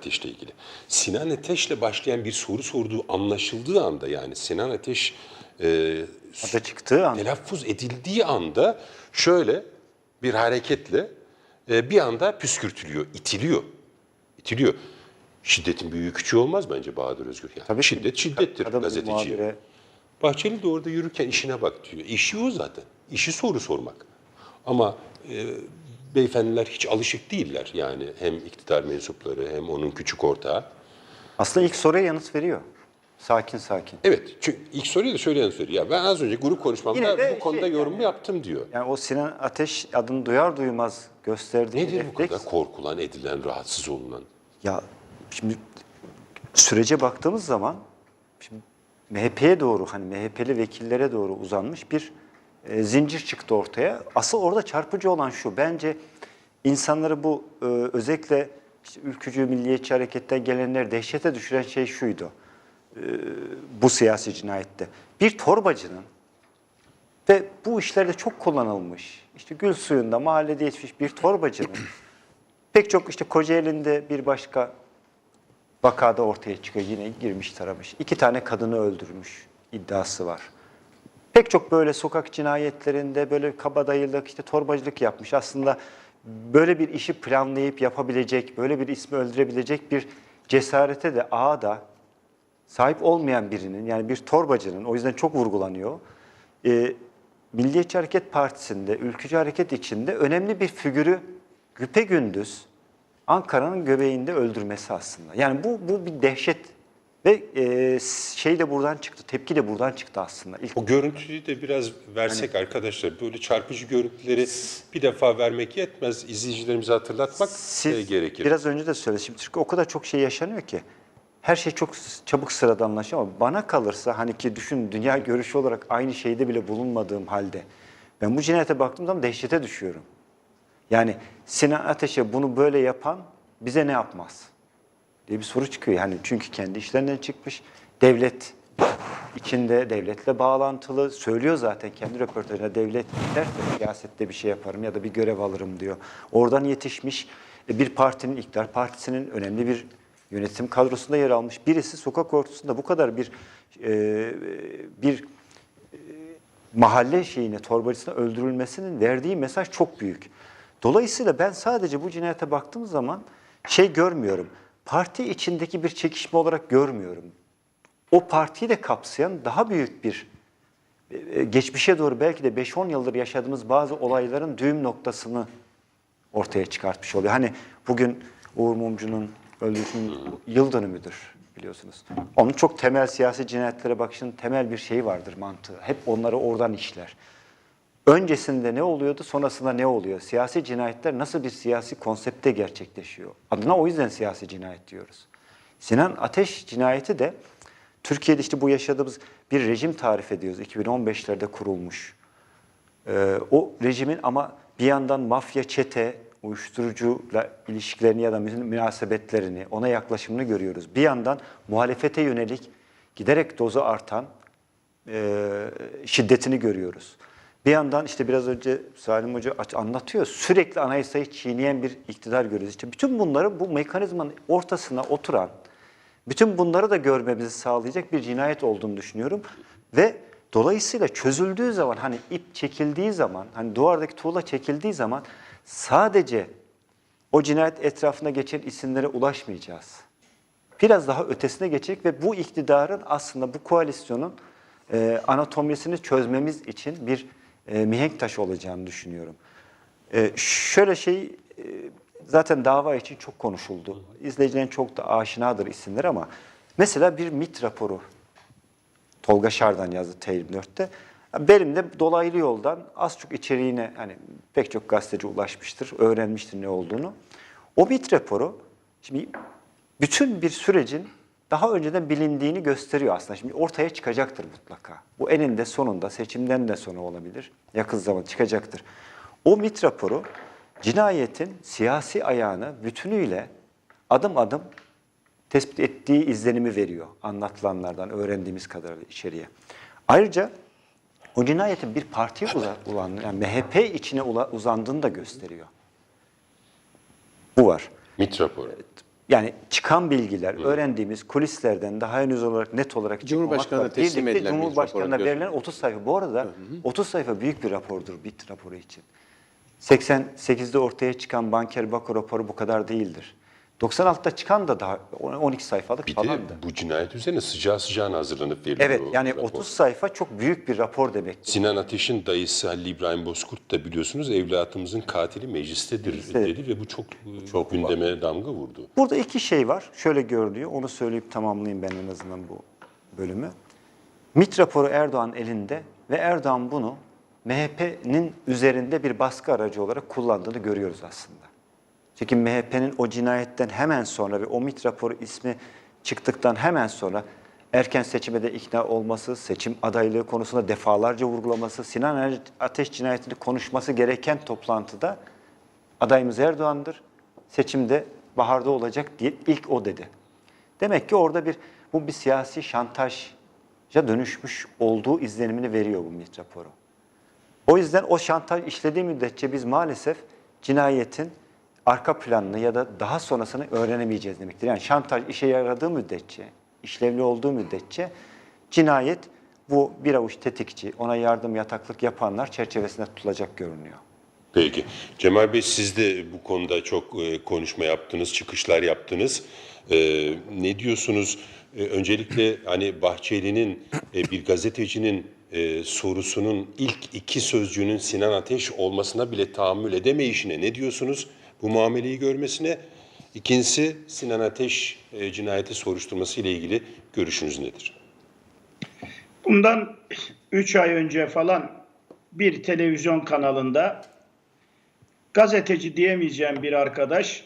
Ateş'le ilgili. Sinan Ateş'le başlayan bir soru sorduğu anlaşıldığı anda yani Sinan Ateş e, Adı çıktığı an. telaffuz edildiği anda şöyle bir hareketle e, bir anda püskürtülüyor, itiliyor. İtiliyor. Şiddetin büyüğü küçüğü olmaz bence Bahadır Özgür. Yani. Tabii. Şiddet şiddettir Kadın gazeteciye. muhabire- Bahçeli de orada yürürken işine bak diyor. İşi o zaten. İşi soru sormak. Ama e, beyefendiler hiç alışık değiller. Yani hem iktidar mensupları hem onun küçük ortağı. Aslında ilk soruya yanıt veriyor. Sakin sakin. Evet, çünkü ilk soruyu da söyleyen söylüyor. Ya ben az önce grup konuşmamda bu konuda şey yorum yaptım diyor. Yani o Sinan Ateş adını duyar duymaz gösterdiği Nedir bu refleks- kadar korkulan, edilen, rahatsız olunan? Ya şimdi sürece baktığımız zaman şimdi MHP'ye doğru hani MHP'li vekillere doğru uzanmış bir e, zincir çıktı ortaya. Asıl orada çarpıcı olan şu. Bence insanları bu e, özellikle işte ülkücü milliyetçi hareketten gelenler dehşete düşüren şey şuydu. E, bu siyasi cinayette. Bir torbacının ve bu işlerde çok kullanılmış. İşte gül suyunda mahallede yetişmiş bir torbacının pek çok işte Kocaeli'nde bir başka vakada ortaya çıkıyor. Yine girmiş taramış. İki tane kadını öldürmüş iddiası var. Pek çok böyle sokak cinayetlerinde böyle kabadayılık, işte torbacılık yapmış. Aslında böyle bir işi planlayıp yapabilecek, böyle bir ismi öldürebilecek bir cesarete de ağa da sahip olmayan birinin yani bir torbacının o yüzden çok vurgulanıyor. Ee, Milliyetçi Hareket Partisi'nde, ülkücü hareket içinde önemli bir figürü güpegündüz Ankara'nın göbeğinde öldürmesi aslında. Yani bu, bu bir dehşet ve e, şey de buradan çıktı, tepki de buradan çıktı aslında. İlk O görüntüyü de biraz versek arkadaşlar. Böyle çarpıcı görüntüleri bir defa vermek yetmez. İzleyicilerimize hatırlatmak e, Siz gerekir. biraz önce de söyledim. Çünkü o kadar çok şey yaşanıyor ki. Her şey çok çabuk sıradanlaşıyor ama bana kalırsa hani ki düşün dünya görüşü olarak aynı şeyde bile bulunmadığım halde ben bu cinayete baktığım zaman dehşete düşüyorum. Yani Sinan Ateş'e bunu böyle yapan bize ne yapmaz diye bir soru çıkıyor. Yani çünkü kendi işlerinden çıkmış. Devlet içinde devletle bağlantılı söylüyor zaten kendi röportajında devlet derse siyasette bir şey yaparım ya da bir görev alırım diyor. Oradan yetişmiş e, bir partinin iktidar partisinin önemli bir yönetim kadrosunda yer almış birisi sokak ortasında bu kadar bir e, bir mahalle şeyine, torbacısına öldürülmesinin verdiği mesaj çok büyük. Dolayısıyla ben sadece bu cinayete baktığım zaman şey görmüyorum. Parti içindeki bir çekişme olarak görmüyorum. O partiyi de kapsayan daha büyük bir e, geçmişe doğru belki de 5-10 yıldır yaşadığımız bazı olayların düğüm noktasını ortaya çıkartmış oluyor. Hani bugün Uğur Mumcu'nun öldürüşünün yıl dönümüdür biliyorsunuz. Onun çok temel siyasi cinayetlere bakışının temel bir şeyi vardır mantığı. Hep onları oradan işler. Öncesinde ne oluyordu, sonrasında ne oluyor? Siyasi cinayetler nasıl bir siyasi konsepte gerçekleşiyor? Adına o yüzden siyasi cinayet diyoruz. Sinan Ateş cinayeti de Türkiye'de işte bu yaşadığımız bir rejim tarif ediyoruz. 2015'lerde kurulmuş. Ee, o rejimin ama bir yandan mafya, çete, uyuşturucuyla ilişkilerini ya da münasebetlerini, ona yaklaşımını görüyoruz. Bir yandan muhalefete yönelik giderek dozu artan e, şiddetini görüyoruz. Bir yandan işte biraz önce Salim Hoca anlatıyor, sürekli anayasayı çiğneyen bir iktidar görüyoruz. İşte bütün bunları bu mekanizmanın ortasına oturan, bütün bunları da görmemizi sağlayacak bir cinayet olduğunu düşünüyorum. Ve dolayısıyla çözüldüğü zaman hani ip çekildiği zaman hani duvardaki tuğla çekildiği zaman sadece o cinayet etrafında geçen isimlere ulaşmayacağız. Biraz daha ötesine geçecek ve bu iktidarın aslında bu koalisyonun anatomisini çözmemiz için bir e, mihenk taşı olacağını düşünüyorum. E, şöyle şey e, zaten dava için çok konuşuldu. İzleyicilerin çok da aşinadır isimler ama mesela bir MIT raporu Tolga Şardan yazdı T24'te. Benim de dolaylı yoldan az çok içeriğine hani pek çok gazeteci ulaşmıştır, öğrenmiştir ne olduğunu. O MIT raporu şimdi bütün bir sürecin daha önceden bilindiğini gösteriyor aslında. Şimdi ortaya çıkacaktır mutlaka. Bu eninde sonunda seçimden de sonra olabilir. Yakın zaman çıkacaktır. O MIT raporu cinayetin siyasi ayağını bütünüyle adım adım tespit ettiği izlenimi veriyor anlatılanlardan öğrendiğimiz kadarıyla içeriye. Ayrıca o cinayetin bir partiye uza- ulan, yani MHP içine uzandığını da gösteriyor. Bu var. MİT raporu. Yani çıkan bilgiler, öğrendiğimiz kulislerden daha henüz olarak net olarak Cumhurbaşkanı'na teslim edilen bir Cumhurbaşkanı'na verilen 30 sayfa. Bu arada 30 sayfa büyük bir rapordur BİT raporu için. 88'de ortaya çıkan Banker Bako raporu bu kadar değildir. 96'da çıkan da daha 12 sayfalık Bir falan de da. bu cinayet üzerine sıcağı sıcağına hazırlanıp veriliyor. Evet yani rapor. 30 sayfa çok büyük bir rapor demek. Sinan Ateş'in dayısı Halil İbrahim Bozkurt da biliyorsunuz evlatımızın katili meclistedir Mecliste. dedi ve bu çok, çok gündeme damga vurdu. Burada iki şey var. Şöyle görülüyor. Onu söyleyip tamamlayayım ben en azından bu bölümü. MİT raporu Erdoğan elinde ve Erdoğan bunu MHP'nin üzerinde bir baskı aracı olarak kullandığını görüyoruz aslında. Çünkü MHP'nin o cinayetten hemen sonra ve o MİT raporu ismi çıktıktan hemen sonra erken seçime de ikna olması, seçim adaylığı konusunda defalarca vurgulaması, Sinan Ateş cinayetini konuşması gereken toplantıda adayımız Erdoğan'dır. Seçimde baharda olacak diye ilk o dedi. Demek ki orada bir bu bir siyasi şantaja dönüşmüş olduğu izlenimini veriyor bu MİT raporu. O yüzden o şantaj işlediği müddetçe biz maalesef cinayetin arka planını ya da daha sonrasını öğrenemeyeceğiz demektir. Yani şantaj işe yaradığı müddetçe, işlevli olduğu müddetçe cinayet bu bir avuç tetikçi, ona yardım yataklık yapanlar çerçevesinde tutulacak görünüyor. Peki. Cemal Bey siz de bu konuda çok e, konuşma yaptınız, çıkışlar yaptınız. E, ne diyorsunuz? E, öncelikle hani Bahçeli'nin bir gazetecinin e, sorusunun ilk iki sözcüğünün Sinan Ateş olmasına bile tahammül edemeyişine ne diyorsunuz? Bu muameleyi görmesine. İkincisi Sinan Ateş e, cinayeti soruşturması ile ilgili görüşünüz nedir? Bundan 3 ay önce falan bir televizyon kanalında gazeteci diyemeyeceğim bir arkadaş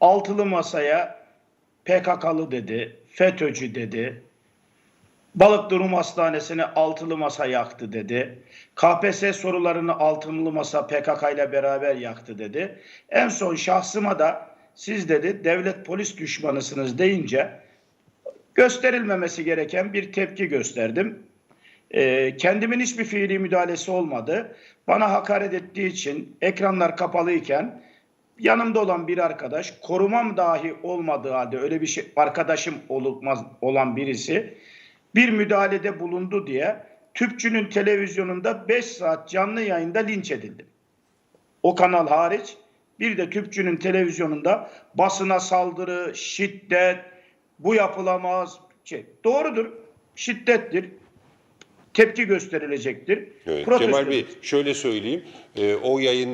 altılı masaya PKK'lı dedi, FETÖ'cü dedi, Balık Durum Hastanesi'ne altılı masa yaktı dedi. KPSS sorularını altılı masa PKK ile beraber yaktı dedi. En son şahsıma da siz dedi devlet polis düşmanısınız deyince gösterilmemesi gereken bir tepki gösterdim. Ee, kendimin hiçbir fiili müdahalesi olmadı. Bana hakaret ettiği için ekranlar kapalıyken yanımda olan bir arkadaş korumam dahi olmadığı halde öyle bir şey arkadaşım olmaz olan birisi bir müdahalede bulundu diye tüpçünün televizyonunda 5 saat canlı yayında linç edildi. O kanal hariç bir de tüpçünün televizyonunda basına saldırı, şiddet, bu yapılamaz. Şey, doğrudur, şiddettir, tepki gösterilecektir. Evet. protesto Cemal Bey şöyle söyleyeyim. E, o yayın